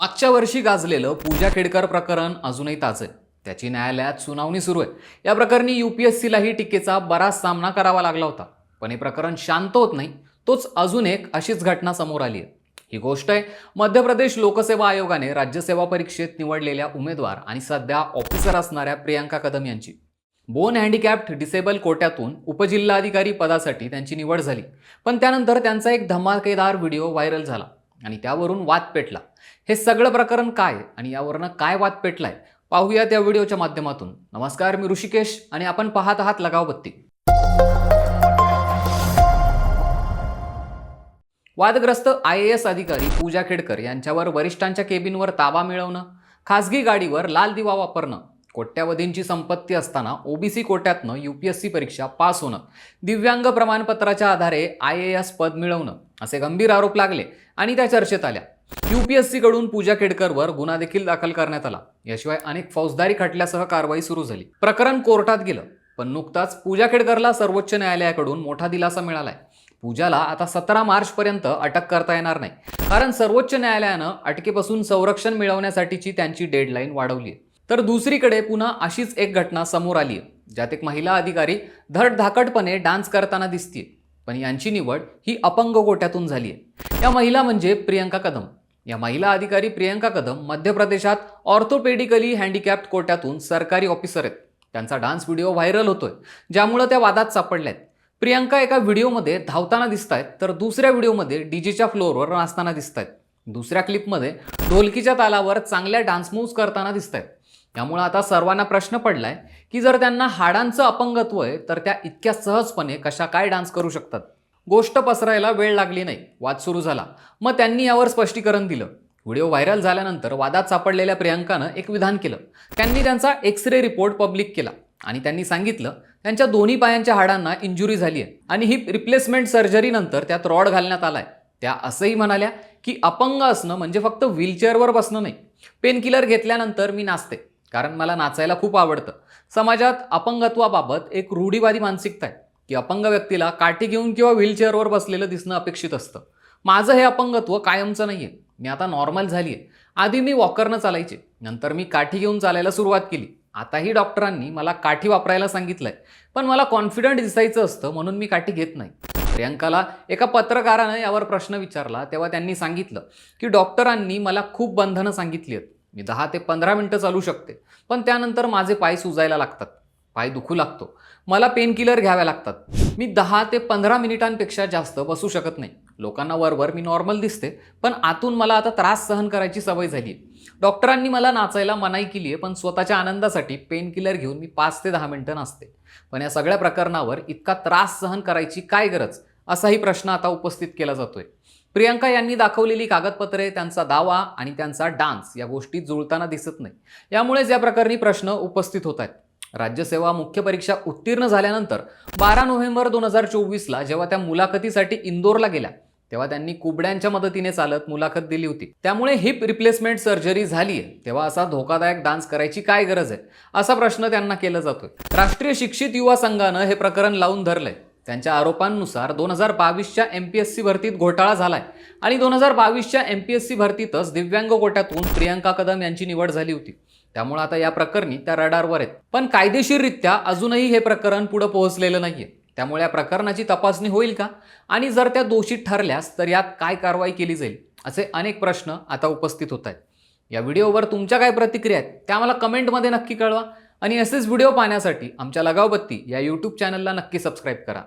मागच्या वर्षी गाजलेलं पूजा खेडकर प्रकरण अजूनही ताजं आहे. त्याची न्यायालयात सुनावणी सुरू आहे. या प्रकरणी यू पी एस सीलाही टीकेचा बराच सामना करावा लागला होता. पण हे प्रकरण शांत होत नाही. तोच अजून एक अशीच घटना समोर आली आहे. ही गोष्ट आहे मध्य प्रदेश लोकसेवा आयोगाने राज्यसेवा परीक्षेत निवडलेल्या उमेदवार आणि सध्या ऑफिसर असणाऱ्या प्रियांका कदम यांची. बोन हँडिकॅप्ड डिसेबल कोट्यातून उपजिल्हाधिकारी पदासाठी त्यांची निवड झाली. पण त्यानंतर त्यांचा एक धमाकेदार व्हिडिओ व्हायरल झाला. आणि त्यावरून वाद पेटला. हे सगळं प्रकरण काय आणि यावरनं काय वाद पेटलाय पाहूया त्या व्हिडिओच्या माध्यमातून. नमस्कार मी ऋषिकेश आणि आपण पाहत आहात लगावबत्ती वादग्रस्त आय ए एस अधिकारी पूजा खेडकर यांच्यावर वरिष्ठांच्या केबिनवर ताबा मिळवणं खासगी गाडीवर लाल दिवा वापरणं कोट्यावधींची संपत्ती असताना ओबीसी कोट्यातनं यूपीएससी परीक्षा पास होणं दिव्यांग प्रमाणपत्राच्या आधारे आय ए एस पद मिळवणं असे गंभीर आरोप लागले आणि त्या चर्चेत आल्या. यूपीएससीकडून पूजा केडकरवर गुन्हा देखील दाखल करण्यात आला. याशिवाय अनेक फौजदारी खटल्यासह कारवाई सुरू झाली. प्रकरण कोर्टात गेलं पण नुकताच पूजा खेडकरला सर्वोच्च न्यायालयाकडून मोठा दिलासा मिळालाय. पूजाला आता सतरा मार्चपर्यंत अटक करता येणार नाही कारण सर्वोच्च न्यायालयानं अटकेपासून संरक्षण मिळवण्यासाठीची त्यांची डेडलाईन वाढवली आहे तर दुसरीकडे पुन्हा अशीच एक घटना समोर आली आहे ज्यात एक महिला अधिकारी धडधाकटपणे डान्स करताना दिसतीये. पण यांची निवड ही अपंग कोट्यातून झाली आहे. या महिला म्हणजे प्रियंका कदम. या महिला अधिकारी प्रियंका कदम मध्य प्रदेशात ऑर्थोपेडिकली हँडिकॅप्ड कोट्यातून सरकारी ऑफिसर आहेत. त्यांचा डान्स व्हिडिओ व्हायरल होतोय ज्यामुळे त्या वादात सापडल्या आहेत प्रियंका एका व्हिडिओमध्ये धावताना दिसत आहेत तर दुसऱ्या व्हिडिओमध्ये डीजेच्या फ्लोअरवर नाचताना दिसत आहेत दुसऱ्या क्लिपमध्ये ढोलकीच्या तालावर चांगल्या डान्स मूव्स करताना दिसत आहेत त्यामुळं आता सर्वांना प्रश्न पडलाय की जर त्यांना हाडांचं अपंगत्व आहे तर त्या इतक्या सहजपणे कशा काय डान्स करू शकतात? गोष्ट पसरायला वेळ लागली नाही वाद सुरू झाला. मग त्यांनी यावर स्पष्टीकरण दिलं. व्हिडिओ व्हायरल झाल्यानंतर वादात सापडलेल्या प्रियांकानं एक विधान केलं. त्यांनी त्यांचा एक्स रे रिपोर्ट पब्लिक केला आणि त्यांनी सांगितलं त्यांच्या दोन्ही पायांच्या हाडांना इंजुरी झाली आहे आणि ही रिप्लेसमेंट सर्जरीनंतर त्यात रॉड घालण्यात आलाय. त्या असंही म्हणाल्या की अपंग असणं म्हणजे फक्त व्हीलचेअरवर बसणं नाही. पेनकिलर घेतल्यानंतर मी नाचते. कारण मला नाचायला खूप आवडतं. समाजात अपंगत्वाबाबत एक रूढीवादी मानसिकता आहे की अपंग व्यक्तीला काठी घेऊन किंवा व्हीलचेअरवर बसलेलं दिसणं अपेक्षित असतं. माझं हे अपंगत्व कायमचं नाही आहे मी आता नॉर्मल झाली आहे आधी मी वॉकरनं चालायचे. नंतर मी काठी घेऊन चालायला सुरुवात केली. आताही डॉक्टरांनी मला काठी वापरायला सांगितलंय. पण मला कॉन्फिडंट दिसायचं असतं म्हणून मी काठी घेत नाही. प्रियंकाला एका पत्रकारानं यावर प्रश्न विचारला तेव्हा त्यांनी सांगितलं की डॉक्टरांनी मला खूप बंधनं सांगितली आहेत. मी दहा ते पंधरा मिनटं चालू शकते. पण त्यानंतर माझे पाय सुजायला लागतात. पाय दुखू लागतो. मला पेनकिलर घ्याव्या लागतात. मी दहा ते पंधरा मिनिटांपेक्षा जास्त बसू शकत नाही. लोकांना वरवर मी नॉर्मल दिसते पण आतून मला आता त्रास सहन करायची सवय झाली डॉक्टरांनी मला नाचायला मनाई केली आहे पण स्वतःच्या आनंदासाठी पेनकिलर घेऊन मी पाच ते दहा मिनटं नाचते. पण या सगळ्या प्रकरणावर इतका त्रास सहन करायची काय गरज? असाही प्रश्न आता उपस्थित केला जातोय. प्रियंका यांनी दाखवलेली कागदपत्रे त्यांचा दावा आणि त्यांचा डान्स या गोष्टी जुळताना दिसत नाही. यामुळेच या प्रकरणी प्रश्न उपस्थित होत आहेत. राज्यसेवा मुख्य परीक्षा उत्तीर्ण झाल्यानंतर बारा नोव्हेंबर दोन हजार चोवीसला जेव्हा त्या मुलाखतीसाठी इंदोरला गेल्या तेव्हा त्यांनी कुबड्यांच्या मदतीने चालत मुलाखत दिली होती. त्यामुळे हिप रिप्लेसमेंट सर्जरी झाली आहे तेव्हा असा धोकादायक डान्स करायची काय गरज आहे? असा प्रश्न त्यांना केला जातोय. राष्ट्रीय शिक्षित युवा संघानं हे प्रकरण लावून धरलंय. त्यांच्या आरोपांनुसार दोन हजार बावीसच्या एम पी एस सी भरतीत घोटाळा झालाय. आणि दोन हजार बावीसच्या एम पी एस सी भरतीतच दिव्यांग गोट्यातून प्रियंका कदम यांची निवड झाली होती. त्यामुळे आता या प्रकरणी त्या रडारवर आहेत. पण कायदेशीररित्या अजूनही हे प्रकरण पुढे पोहोचलेलं नाहीये. त्यामुळे या प्रकरणाची तपासणी होईल का? आणि जर त्या दोषी ठरल्यास तर यात काय कारवाई केली जाईल? असे अनेक प्रश्न आता उपस्थित होत आहेत. या व्हिडिओवर तुमच्या काय प्रतिक्रिया आहेत त्या मला कमेंटमध्ये नक्की कळवा. आणि असेच व्हिडिओ पाहण्यासाठी आमच्या लगावबत्ती या यूट्यूब चॅनलला नक्की सबस्क्राईब करा.